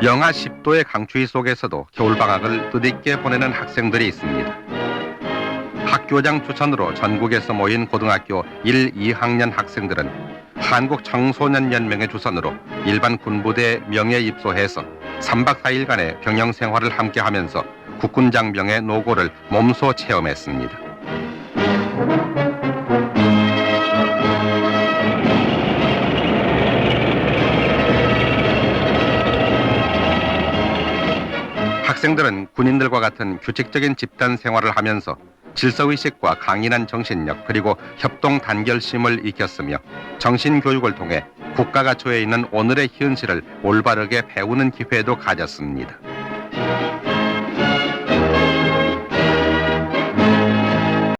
영하 10도의 강추위 속에서도 겨울방학을 뜻있게 보내는 학생들이 있습니다. 학교장 추천으로 전국에서 모인 고등학교 1, 2학년 학생들은 한국 청소년 연맹의 주선으로 일반 군부대에 명예 입소해서 3박 4일간의 병영 생활을 함께 하면서 국군 장병의 노고를 몸소 체험했습니다. 학생들은 군인들과 같은 규칙적인 집단 생활을 하면서 질서의식과 강인한 정신력 그리고 협동 단결심을 익혔으며 정신교육을 통해 국가가 처해 있는 오늘의 현실을 올바르게 배우는 기회도 가졌습니다.